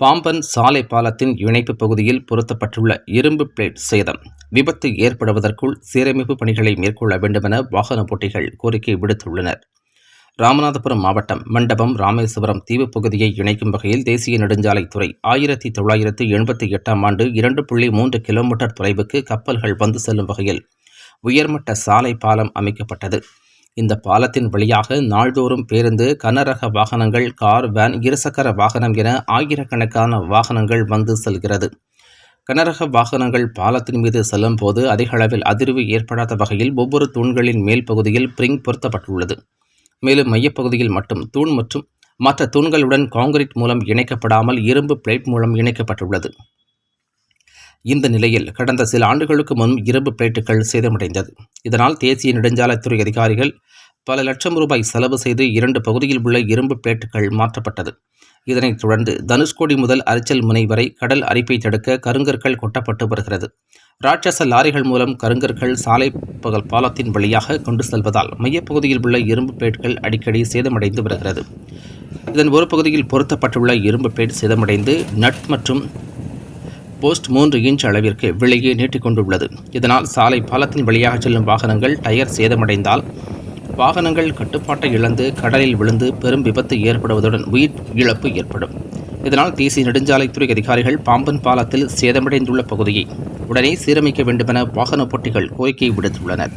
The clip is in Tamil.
பாம்பன் சாலை பாலத்தின் இணைப்பு பகுதியில் பொருத்தப்பட்டுள்ள இரும்பு பிளேட் சேதம். விபத்து ஏற்படுவதற்குள் சீரமைப்பு பணிகளை மேற்கொள்ள வேண்டுமென வாகன போட்டிகள் கோரிக்கை விடுத்துள்ளனர். ராமநாதபுரம் மாவட்டம் மண்டபம் ராமேஸ்வரம் தீவு பகுதியை இணைக்கும் வகையில் தேசிய நெடுஞ்சாலைத்துறை ஆயிரத்தி தொள்ளாயிரத்து எண்பத்தி எட்டாம் ஆண்டு இரண்டு புள்ளி மூன்று கிலோமீட்டர் தொலைவுக்கு கப்பல்கள் வந்து செல்லும் வகையில் உயர்மட்ட சாலை பாலம் அமைக்கப்பட்டது. இந்த பாலத்தின் வழியாக நாள்தோறும் பேருந்து கனரக வாகனங்கள் கார் வேன் இருசக்கர வாகனம் என ஆயிரக்கணக்கான வாகனங்கள் வந்து செல்கிறது. கனரக வாகனங்கள் பாலத்தின் மீது செல்லும் போது அதிக அளவில் அதிர்வு ஏற்படாத வகையில் ஒவ்வொரு தூண்களின் மேல் பகுதியில் பிரிங் பொருத்தப்பட்டுள்ளது. மேலும் மையப்பகுதியில் மட்டும் தூண் மற்றும் மற்ற தூண்களுடன் காங்கிரீட் மூலம் இணைக்கப்படாமல் இரும்பு பிளேட் மூலம் இணைக்கப்பட்டுள்ளது. இந்த நிலையில் கடந்த சில ஆண்டுகளுக்கு முன் இரும்பு பிளேட்டுகள் சேதமடைந்தது. இதனால் தேசிய நெடுஞ்சாலைத்துறை அதிகாரிகள் பல லட்சம் ரூபாய் செலவு செய்து இரண்டு பகுதியில் உள்ள இரும்பு பிளேட்டுகள் மாற்றப்பட்டது. இதனைத் தொடர்ந்து தனுஷ்கோடி முதல் அரிச்சல் முனை வரை கடல் அரிப்பை தடுக்க கருங்கற்கள் கொட்டப்பட்டு வருகிறது. ராட்சச லாரிகள் மூலம் கருங்கற்கள் சாலை பகல் பாலத்தின் வழியாக கொண்டு செல்வதால் மையப்பகுதியில் உள்ள இரும்பு பிளேட்கள் அடிக்கடி சேதமடைந்து வருகிறது. இதன் ஒரு பகுதியில் பொருத்தப்பட்டுள்ள இரும்பு பிளேட் சேதமடைந்து நட் மற்றும் போஸ்ட் மூன்று இன்ச் அளவிற்கு வெளியே நீட்டிக்கொண்டுள்ளது இதனால் சாலை பாலத்தின் வழியாக செல்லும் வாகனங்கள் டயர் சேதமடைந்தால் வாகனங்கள் கட்டுப்பாட்டை இழந்து கடலில் விழுந்து பெரும் விபத்து ஏற்படுவதுடன் உயிர் இழப்பு ஏற்படும். இதனால் தேசிய நெடுஞ்சாலைத்துறை அதிகாரிகள் பாம்பன் பாலத்தில் சேதமடைந்துள்ள பகுதியை உடனே சீரமைக்க வேண்டுமென வாகன போட்டிகள் கோரிக்கை விடுத்துள்ளனர்.